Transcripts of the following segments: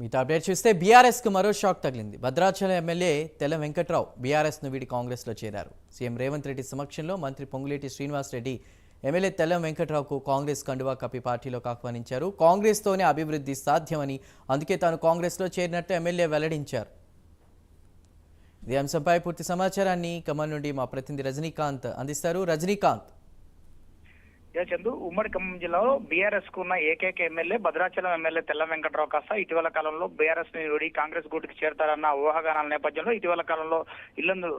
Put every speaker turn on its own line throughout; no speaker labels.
మీతో అప్డేట్ చూస్తే బీఆర్ఎస్కు మరో షాక్ తగిలింది. భద్రాచలం ఎమ్మెల్యే తెల్ల వెంకట్రావు బీఆర్ఎస్ను వీడి కాంగ్రెస్లో చేరారు. సీఎం రేవంత్ రెడ్డి సమక్షంలో మంత్రి పొంగులేటి శ్రీనివాస్ రెడ్డి ఎమ్మెల్యే తెల్లం వెంకట్రావుకు కాంగ్రెస్ కండువా కప్పి పార్టీలోకి ఆహ్వానించారు కాంగ్రెస్తోనే అభివృద్ధి సాధ్యమని అందుకే తాను కాంగ్రెస్లో చేరినట్టు ఎమ్మెల్యే వెల్లడించారు. ఇదే అంశంపై పూర్తి సమాచారాన్ని ఖమ్మం నుండి మా ప్రతినిధి రజనీకాంత్ అందిస్తారు. రజనీకాంత్.
చందు ఉమ్మడి ఖమ్మం జిల్లాలో బీఆర్ఎస్కు ఉన్న ఏకైక ఎమ్మెల్యే భద్రాచలం ఎమ్మెల్యే తెల్ల వెంకటరావు కాస్త. ఇటీవల కాలంలో బీఆర్ఎస్ని విడి కాంగ్రెస్ గూటికి చేరతారన్న ఊహాగానాల నేపథ్యంలో ఇటీవల కాలంలో ఇల్లందు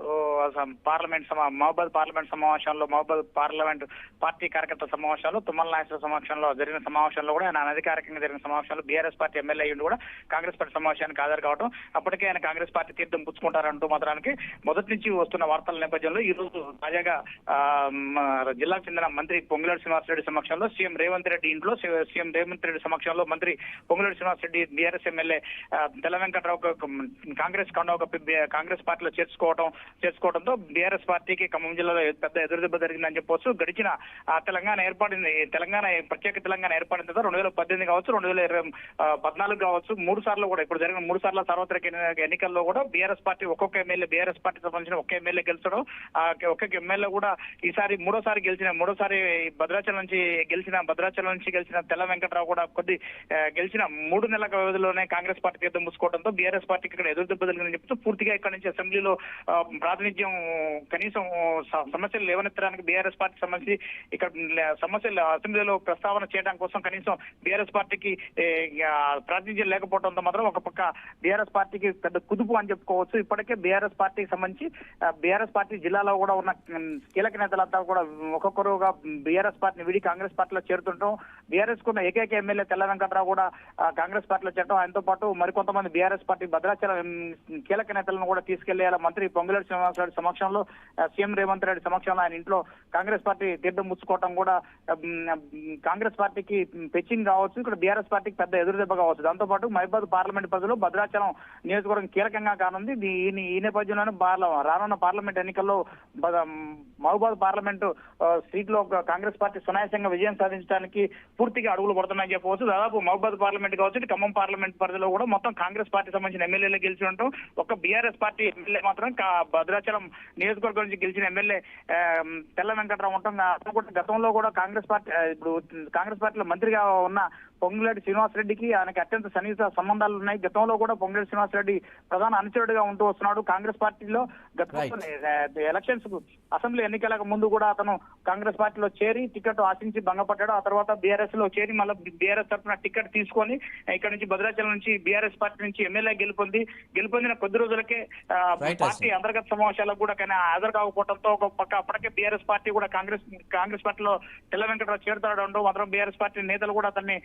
పార్లమెంట్ సమా మహబాద్ పార్లమెంట్ సమావేశంలో మహబాద్ పార్లమెంట్ పార్టీ కార్యకర్త సమావేశంలో తుమ్మల నాయకుల సమక్షంలో జరిగిన సమావేశంలో కూడా ఆయన అనధికారికంగా జరిగిన సమావేశంలో బీఆర్ఎస్ పార్టీ ఎమ్మెల్యే అయ్యిండు కూడా కాంగ్రెస్ పార్టీ సమావేశానికి హాజరు కావడం అప్పటికే ఆయన కాంగ్రెస్ పార్టీ తీర్థం పుచ్చుకుంటారంటూ మాత్రానికి మొదటి నుంచి వస్తున్న వార్తల నేపథ్యంలో ఈ రోజు తాజాగా జిల్లాకు చెందిన మంత్రి శ్రీనివాస్ రెడ్డి సమక్షంలో సీఎం రేవంత్ రెడ్డి ఇంట్లో సీఎం రేవంత్ రెడ్డి సమక్షంలో మంత్రి పొంగులేటి శ్రీనివాసరెడ్డి బీఆర్ఎస్ ఎమ్మెల్యే ఆ, వెంకట్రావు కాంగ్రెస్ కండ ఒక కాంగ్రెస్ పార్టీలో చేర్చుకోవడం చేసుకోవడంతో బీఆర్ఎస్ పార్టీకి ఖమ్మం జిల్లాలో పెద్ద ఎదురుదెబ్బ జరిగిందని చెప్పొచ్చు. గడిచిన తెలంగాణ ఏర్పడింది తెలంగాణ ప్రత్యేక తెలంగాణ ఏర్పడిన తర్వాత రెండు వేల పద్దెనిమిది కావచ్చు రెండు వేల ఇరవై పద్నాలుగు కావచ్చు మూడు సార్లు కూడా ఇప్పుడు జరిగిన మూడు సార్లు సార్వత్రిక ఎన్నికల్లో కూడా బీఆర్ఎస్ పార్టీ ఒక్కొక్క ఎమ్మెల్యే బీఆర్ఎస్ పార్టీ సంబంధించిన ఒక్క ఎమ్మెల్యే గెలిచడం ఒక్కొక్క ఎమ్మెల్యే కూడా ఈసారి మూడోసారి గెలిచిన మూడోసారి భద్రాచలం నుంచి గెలిచిన భద్రాచలం నుంచి గెలిచిన తెల్ల వెంకటరావు కూడా కొద్ది గెలిచిన మూడు నెలల వ్యవధిలోనే కాంగ్రెస్ పార్టీ తీర్థం మూసుకోవడంతో బీఆర్ఎస్ పార్టీకి ఇక్కడ ఎదురు దెబ్బ చెప్తూ పూర్తిగా ఇక్కడ నుంచి అసెంబ్లీలో ప్రాతినిధ్యం కనీసం సమస్యలు లేవనెత్తడానికి బీఆర్ఎస్ పార్టీ సంబంధించి ఇక్కడ సమస్యలు అసెంబ్లీలో ప్రస్తావన చేయడం కోసం కనీసం బీఆర్ఎస్ పార్టీకి ప్రాతినిధ్యం లేకపోవడంతో మాత్రం ఒక పక్క బీఆర్ఎస్ పార్టీకి పెద్ద కుదుపు అని చెప్పుకోవచ్చు. ఇప్పటికే బీఆర్ఎస్ పార్టీకి సంబంధించి బీఆర్ఎస్ పార్టీ జిల్లాలో కూడా ఉన్న కీలక నేతలంతా కూడా ఒక్కొక్కరుగా బీఆర్ఎస్ పార్టీని విడి కాంగ్రెస్ పార్టీలో చేరుతుంటాం. బీఆర్ఎస్ కున్న ఏకైక ఎమ్మెల్యే తెల్ల వెంకట్రావు కూడా కాంగ్రెస్ పార్టీలో చేరడం ఆయనతో పాటు మరికొంతమంది బీఆర్ఎస్ పార్టీ భద్రాచలం కీలక నేతలను కూడా తీసుకెళ్ళేలా మంత్రి పొంగులేటి శ్రీనివాసరెడ్డి సమక్షంలో సీఎం రేవంత్ రెడ్డి సమక్షంలో ఆయన ఇంట్లో కాంగ్రెస్ పార్టీ తీర్థం ముచ్చుకోవడం కూడా కాంగ్రెస్ పార్టీకి పెచ్చింగ్ కావచ్చు. ఇక్కడ బీఆర్ఎస్ పార్టీకి పెద్ద ఎదురుదెబ్బ కావచ్చు. దాంతో పాటు మహిబాద్ పార్లమెంట్ ప్రజలు భద్రాచలం నియోజకవర్గం కీలకంగా కానుంది. దీ- ఈ నేపథ్యంలోనే రానున్న పార్లమెంట్ ఎన్నికల్లో బద- మహబూబాద్ పార్లమెంటు ఆ, సీట్లో కాంగ్రెస్ పార్టీ సునాయాసంగా విజయం సాధించడానికి పూర్తిగా అడుగులు పడుతున్నాయని చెప్పవచ్చు. దాదాపు మహబూబాద్ పార్లమెంట్ కావచ్చు ఇటు ఖమ్మం పార్లమెంట్ పరిధిలో కూడా మొత్తం కాంగ్రెస్ పార్టీ సంబంధించిన ఎమ్మెల్యేలు గెలిచి ఉంటాం ఒక బీఆర్ఎస్ పార్టీ ఎమ్మెల్యే మాత్రం భద్రాచలం నియోజకవర్గం నుంచి గెలిచిన ఎమ్మెల్యే తెల్ల వెంకటరావు ఉంటాం. అతను కూడా గతంలో కూడా కాంగ్రెస్ పార్టీ ఇప్పుడు కాంగ్రెస్ పార్టీలో మంత్రిగా ఉన్న పొంగులేటి శ్రీనివాసరెడ్డికి ఆయనకి అత్యంత సన్నిహిత సంబంధాలు ఉన్నాయి. గతంలో కూడా పొంగులేటి శ్రీనివాసరెడ్డి ప్రధాన అనుచరుడిగా ఉంటూ వస్తున్నాడు. కాంగ్రెస్ పార్టీలో గతంలో ఎలక్షన్స్ అసెంబ్లీ ఎన్నికలకు ముందు కూడా అతను కాంగ్రెస్ పార్టీలో చేరి టికెట్ ఆశించి భంగపడ్డాడు. ఆ తర్వాత బీఆర్ఎస్లో చేరి మళ్ళీ బీఆర్ఎస్ తరఫున టికెట్ తీసుకొని ఇక్కడ నుంచి భద్రాచలం నుంచి బీఆర్ఎస్ పార్టీ నుంచి ఎమ్మెల్యే గెలుపొంది. గెలుపొందిన కొద్ది రోజులకే పార్టీ అంతర్గత సమావేశాలకు కూడా కానీ హాజరు కాకపోవడంతో ఒక పక్క అప్పటికే బీఆర్ఎస్ పార్టీ కూడా కాంగ్రెస్ కాంగ్రెస్ పార్టీలో తెల్ల వెంకటరావు చేరుతాడు మాత్రం బీఆర్ఎస్ పార్టీ నేతలు కూడా అతన్ని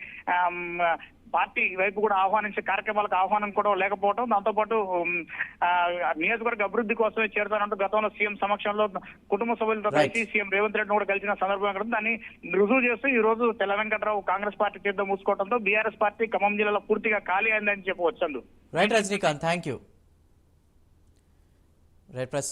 పార్టీ వైపు కూడా ఆహ్వానించే కార్యక్రమాలకు ఆహ్వానం కూడా లేకపోవడం దాంతోపాటు నియోజకవర్గ అభివృద్ధి కోసమే చేరుతానంటూ గతంలో సీఎం సమక్షంలో కుటుంబ సభ్యులతో. కలిసి సీఎం రేవంత్ రెడ్డిని కూడా కలిసిన సందర్భం ఉంది. దాన్ని రుజువు చేస్తూ ఈ రోజు తెల్ల వెంకటరావు కాంగ్రెస్ పార్టీ తీర్థం మూసుకోవడంతో బీఆర్ఎస్ పార్టీ ఖమ్మం జిల్లాలో పూర్తిగా ఖాళీ అయిందని చెప్పవచ్చు
right Rajinikanth thank you right ప్రస్తుతం